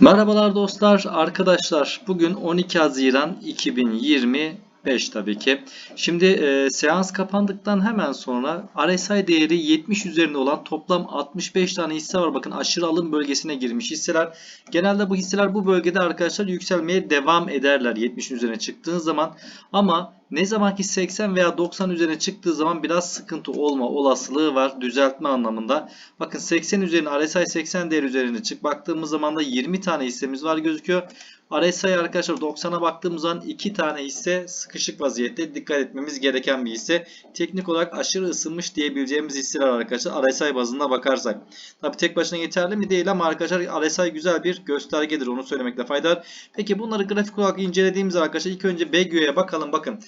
Merhabalar dostlar, arkadaşlar. Bugün 12 Haziran 2025 tabii ki. Şimdi e, seans kapandıktan hemen sonra RSI değeri 70 üzerinde olan toplam 65 tane hisse var. Bakın aşırı alım bölgesine girmiş hisseler. Genelde bu hisseler bu bölgede arkadaşlar yükselmeye devam ederler 70 üzerine çıktığın zaman. Ama ne zamanki 80 veya 90 üzerine çıktığı zaman biraz sıkıntı olma olasılığı var düzeltme anlamında. Bakın 80 üzerine RSI 80 değer üzerine çık. Baktığımız zaman da 20 tane hissemiz var gözüküyor. RSI arkadaşlar 90'a baktığımız zaman 2 tane hisse sıkışık vaziyette dikkat etmemiz gereken bir hisse. Teknik olarak aşırı ısınmış diyebileceğimiz hisseler arkadaşlar RSI bazında bakarsak. Tabi tek başına yeterli mi değil ama arkadaşlar RSI güzel bir göstergedir onu söylemekte fayda var. Peki bunları grafik olarak incelediğimiz arkadaşlar ilk önce BGÖ'ye bakalım bakın.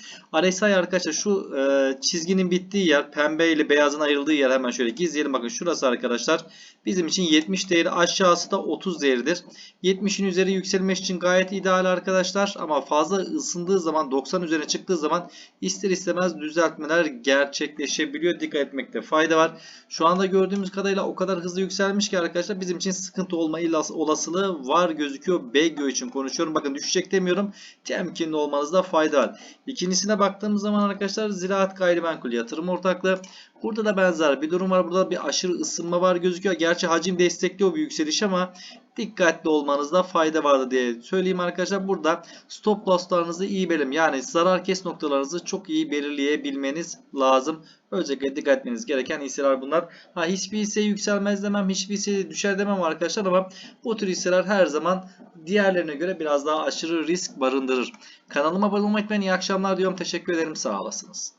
RSI arkadaşlar şu e, çizginin bittiği yer pembe ile beyazın ayrıldığı yer hemen şöyle gizleyelim. Bakın şurası arkadaşlar bizim için 70 değeri aşağısı da 30 değeridir. 70'in üzeri yükselmek için gayet ideal arkadaşlar ama fazla ısındığı zaman 90 üzerine çıktığı zaman ister istemez düzeltmeler gerçekleşebiliyor. Dikkat etmekte fayda var. Şu anda gördüğümüz kadarıyla o kadar hızlı yükselmiş ki arkadaşlar bizim için sıkıntı olma olasılığı var gözüküyor. BGÖ için konuşuyorum. Bakın düşecek demiyorum. Temkinli olmanızda fayda var. İkincisine baktığımız zaman arkadaşlar Ziraat Gayrimenkul Yatırım Ortaklığı. Burada da benzer bir durum var. Burada bir aşırı ısınma var gözüküyor. Gerçi hacim destekliyor bu yükseliş ama dikkatli olmanızda fayda vardı diye söyleyeyim arkadaşlar. Burada stop loss'larınızı iyi belirleyin. Yani zarar kes noktalarınızı çok iyi belirleyebilmeniz lazım. Özellikle dikkat etmeniz gereken hisseler bunlar. Ha hiçbir hisse yükselmez demem, hiçbir hisse düşer demem arkadaşlar ama bu tür hisseler her zaman diğerlerine göre biraz daha aşırı risk barındırır. Kanalıma abone olmayı unutmayın. İyi akşamlar diyorum. Teşekkür ederim. Sağ olasınız.